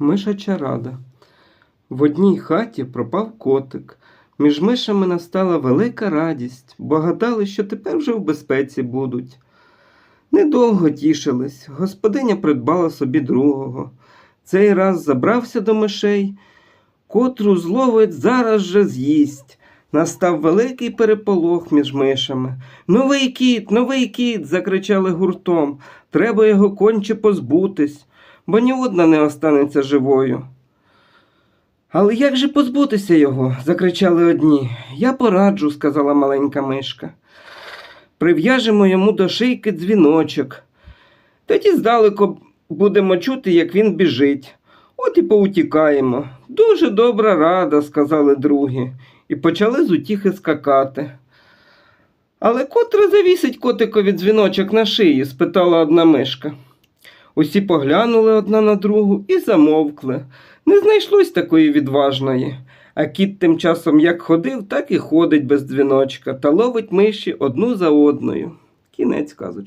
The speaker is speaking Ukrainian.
Мишача рада. В одній хаті пропав котик. Між мишами настала велика радість, бо гадали, що тепер вже в безпеці будуть. Недовго тішились, господиня придбала собі другого. Цей раз забрався до мишей, котру зловить зараз же з'їсть. Настав великий переполох між мишами. Новий кіт, новий кіт. закричали гуртом. Треба його конче позбутись, бо ні одна не останеться живою. Але як же позбутися його? закричали одні. Я пораджу, сказала маленька мишка. Прив'яжемо йому до шийки дзвіночок. Тоді здалеку будемо чути, як він біжить. От і поутікаємо. Дуже добра рада, сказали другі, і почали з утіхи скакати. Але котре завісить котикові дзвіночок на шиї? спитала одна мишка. Усі поглянули одна на другу і замовкли. Не знайшлось такої відважної. А кіт тим часом як ходив, так і ходить без дзвіночка та ловить миші одну за одною. Кінець казочки.